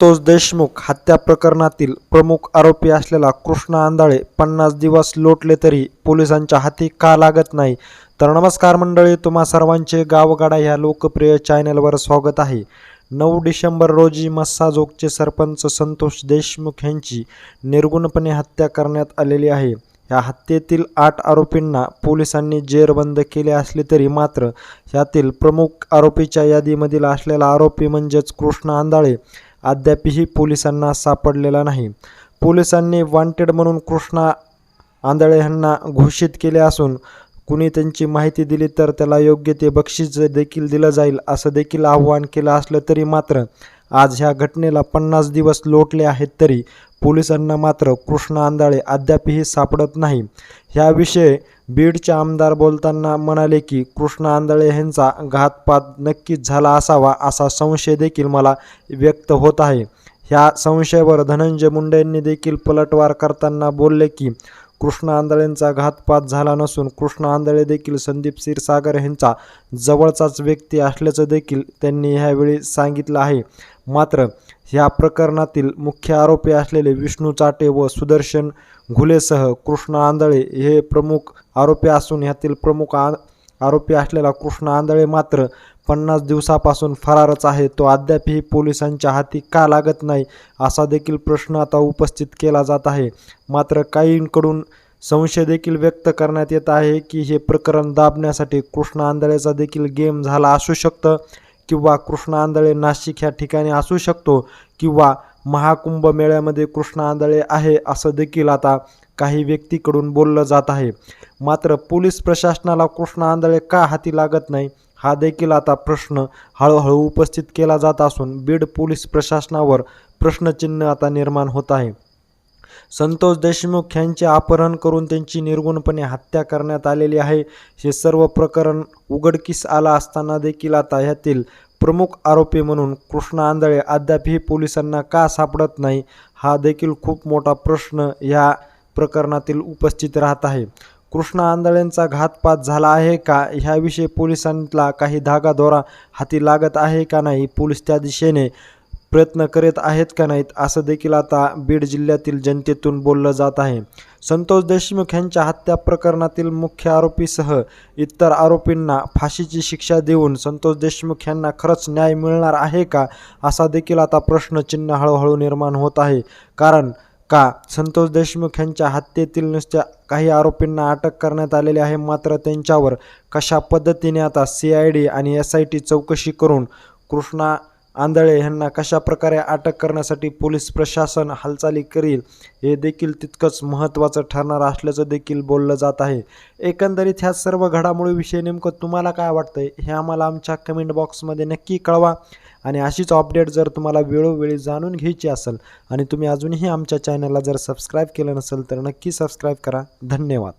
संतोष देशमुख हत्या प्रकरणातील प्रमुख आरोपी असलेला कृष्णा आंधळे पन्नास दिवस लोटले तरी पोलिसांच्या हाती का लागत नाही? तर नमस्कार मंडळी तुम्हा सर्वांचे गावगाडा ह्या लोकप्रिय चॅनलवर स्वागत आहे. नऊ डिसेंबर रोजी मस्साजोगचे सरपंच संतोष देशमुख यांची निर्गुणपणे हत्या करण्यात आलेली आहे. या हत्येतील आठ आरोपींना पोलिसांनी जेरबंद केले असले तरी मात्र यातील प्रमुख आरोपीच्या यादीमधील असलेला आरोपी म्हणजेच कृष्ण आंधळे अद्यापही पोलिसांना सापडलेला नाही. पोलिसांनी वॉन्टेड म्हणून कृष्णा आंधळे यांना घोषित केले असून कुणी त्यांची माहिती दिली तर त्याला योग्य ते बक्षीस देखील दिलं जाईल असं देखील आव्हान केलं असलं तरी मात्र आज ह्या घटनेला पन्नास दिवस लोटले आहेत तरी पोलिसांना मात्र कृष्ण आंधळे अद्यापही सापडत नाही. ह्याविषयी बीडचे आमदार बोलताना म्हणाले की कृष्ण आंधळे यांचा घातपात नक्कीच झाला असावा असा संशय देखील मला व्यक्त होत आहे. ह्या संशयावर धनंजय मुंडे यांनी देखील पलटवार करताना बोलले की कृष्ण आंधळेंचा घातपात झाला नसून कृष्ण आंधळे देखील संदीप क्षीरसागर यांचा जवळचाच व्यक्ती असल्याचं देखील त्यांनी ह्यावेळी सांगितलं आहे. मात्र ह्या प्रकरणातील मुख्य आरोपी असलेले विष्णू चाटे व सुदर्शन घुलेसह कृष्ण आंधळे हे प्रमुख आरोपी असून ह्यातील प्रमुख आ आरोपी असलेला कृष्ण आंधळे मात्र पन्नास दिवसापासून फरारच आहे. तो अद्यापही पोलिसांच्या हाती का लागत नाही असा देखील प्रश्न आता उपस्थित केला जात आहे. मात्र काहींकडून संशय देखील व्यक्त करण्यात येत आहे की हे प्रकरण दाबण्यासाठी कृष्ण आंधळेचा देखील गेम झाला असू शकतं किंवा कृष्ण आंधळे नाशिक ह्या ठिकाणी असू शकतो किंवा महाकुंभ मेळ्यामध्ये कृष्ण आंधळे आहे असं देखील आता काही व्यक्तीकडून बोललं जात आहे. मात्र पोलीस प्रशासनाला कृष्ण आंधळे का हाती लागत नाही हा देखील आता प्रश्न हळूहळू उपस्थित केला जात असून बीड पोलीस प्रशासनावर प्रश्नचिन्ह आता निर्माण होत आहे. संतोष देशमुख यांचे अपहरण करून त्यांची निर्गुणपणे हत्या करण्यात आलेली आहे. हे सर्व प्रकरण उघडकीस आला असताना देखील आता ह्यातील प्रमुख आरोपी म्हणून कृष्ण आंधळे अद्यापही पोलिसांना का सापडत नाही हा देखील खूप मोठा प्रश्न या प्रकरणातील उपस्थित राहत आहे. कृष्ण आंधळेंचा घातपात झाला आहे का? ह्याविषयी पोलिसांना काही धागादोरा हाती लागत आहे का नाही? पोलीस त्या दिशेने प्रयत्न करीत आहेत का नाहीत असं देखील आता बीड जिल्ह्यातील जनतेतून बोललं जात आहे. संतोष देशमुख यांच्या हत्या प्रकरणातील मुख्य आरोपीसह इतर आरोपींना फाशीची शिक्षा देऊन संतोष देशमुख यांना खरंच न्याय मिळणार आहे का असा देखील आता प्रश्नचिन्ह हळूहळू निर्माण होत आहे. कारण का संतोष देशमुख यांच्या हत्येतील नुसत्या काही आरोपींना अटक करण्यात आलेली आहे मात्र त्यांच्यावर कशा पद्धतीने आता सी आय डी आणि एस आय टी चौकशी करून कृष्णा आंधळे यांना कशा प्रकारे अटक करण्यासाठी पोलीस प्रशासन हालचाली करील हे देखील तितकंच महत्त्वाचं ठरणार असल्याचं देखील बोललं जात आहे. एकंदरीत ह्या सर्व घडामोडीविषयी नेमकं तुम्हाला काय वाटतंय हे आम्हाला आमच्या कमेंट बॉक्समध्ये नक्की कळवा. आणि अशीच अपडेट जर तुम्हाला वेळोवेळी जाणून घ्यायची असेल आणि तुम्ही अजूनही आमच्या चॅनलला जर सबस्क्राईब केलं नसेल तर नक्की सबस्क्राईब करा. धन्यवाद.